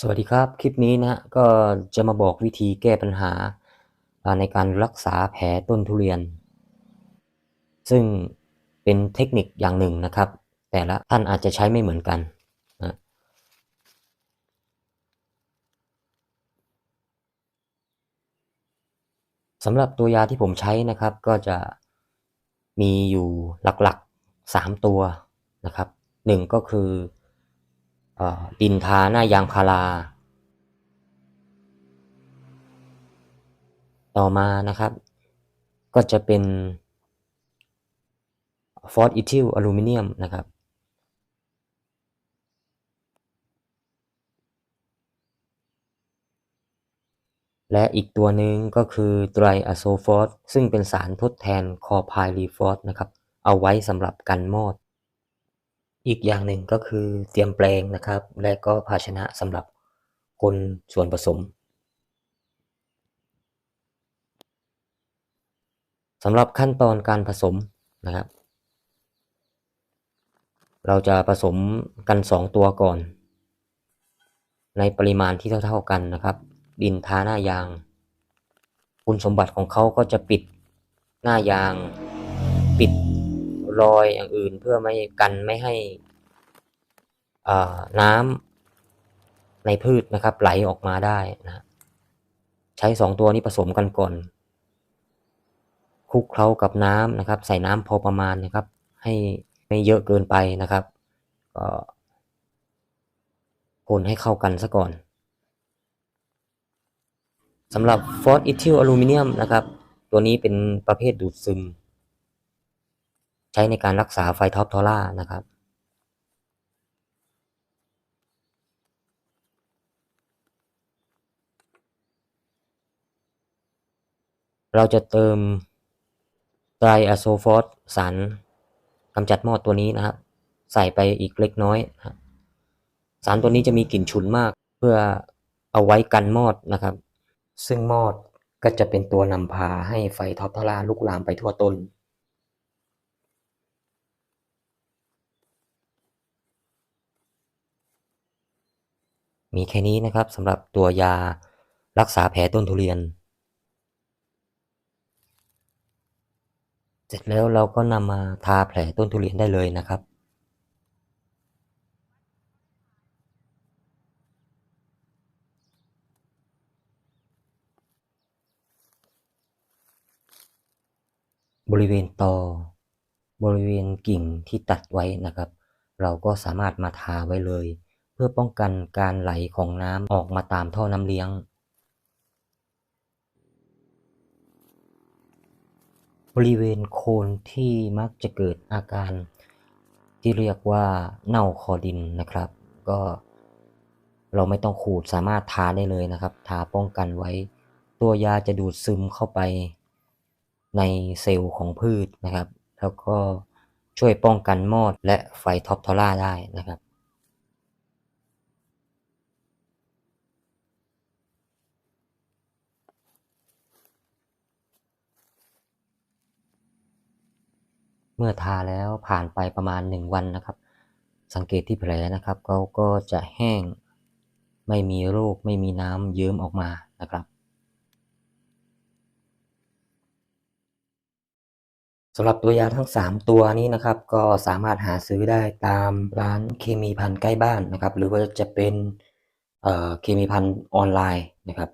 สวัสดีครับคลิปนี้นะก็จะมาบอกวิธีแก้ปัญหาในการรักษาแผลต้นทุเรียน ซึ่งเป็นเทคนิคอย่างหนึ่งนะครับ แต่ละท่านอาจจะใช้ไม่เหมือนกันนะสำหรับตัวยาที่ผมใช้นะครับ ก็จะมีอยู่หลักๆสามตัวนะครับหนึ่งก็คือ ดินทาหน้ายางพารา ต่อมานะครับ ก็จะเป็นฟอสอิทิลอลูมิเนียมนะครับ และอีกตัวหนึ่งก็คือไตรอะโซฟอสซึ่งเป็นสารทดแทนคอไพลีฟอสนะครับ เอาไว้สำหรับกันมอด อีกอย่างหนึ่งก็คือเตรียมแปลงนะครับ และก็ภาชนะสำหรับคนส่วนผสมสำหรับขั้นตอนการผสมนะครับ เราจะผสมกัน 2 ตัวก่อน ในปริมาณที่เท่าๆกันนะครับ ดินทาหน้ายาง คุณสมบัติของเขาก็จะปิดหน้ายาง ปิดรอยอย่างอื่นเพื่อไม่กันไม่ให้ น้ำในพืชนะครับ ไหลออกมาได้นะใช้2ตัวนี้ผสมกันก่อนคลุกเคล้ากับน้ำนะครับ ใส่น้ำพอประมาณนะครับ ให้ไม่เยอะเกินไปนะครับก็คนให้เข้ากันซะก่อนสำหรับฟอสอิทิลอลูมิเนียมนะครับ ตัวนี้เป็นประเภทดูดซึม ใช้ในการรักษาไฟท็อปทอร่านะครับ เราจะเติมไตรอะโซฟอสสารกำจัดมอดตัวนี้นะครับ ใส่ไปอีกเล็กน้อยนะสารตัวนี้จะมีกลิ่นฉุนมาก เพื่อเอาไว้กันมอดนะครับ ซึ่งมอดก็จะเป็นตัวนำพาให้ไฟท็อปทอร่าลุกลามไปทั่วต้น มีแค่นี้นะครับสำหรับตัวยารักษาแผลต้นทุเรียน เสร็จแล้วเราก็นำมาทาแผลต้นทุเรียนได้เลยนะครับ บริเวณตอบริเวณกิ่งที่ตัดไว้นะครับ เราก็สามารถมาทาไว้เลย เพื่อป้องกันการไหลของน้ำออกมาตามท่อน้ำเลี้ยง บริเวณโคนที่มักจะเกิดอาการที่เรียกว่าเน่าคอดินนะครับ ก็เราไม่ต้องขูดสามารถทาได้เลยนะครับ ทาป้องกันไว้ ตัวยาจะดูดซึมเข้าไปในเซลล์ของพืชนะครับ แล้วก็ช่วยป้องกันมอดและไฟท็อปทอร่าได้นะครับ เมื่อทาแล้วผ่านไปประมาณ 1 วันนะครับ สังเกตที่แผลนะครับเขาก็จะแห้ง ไม่มีโรคไม่มีน้ำเยิ้มออกมานะครับสำหรับตัวยาทั้ง 3 ตัวนี้นะครับก็สามารถหาซื้อได้ตามร้านเคมีพันใกล้บ้านนะครับ หรือว่าจะเป็นเคมีพันออนไลน์นะครับ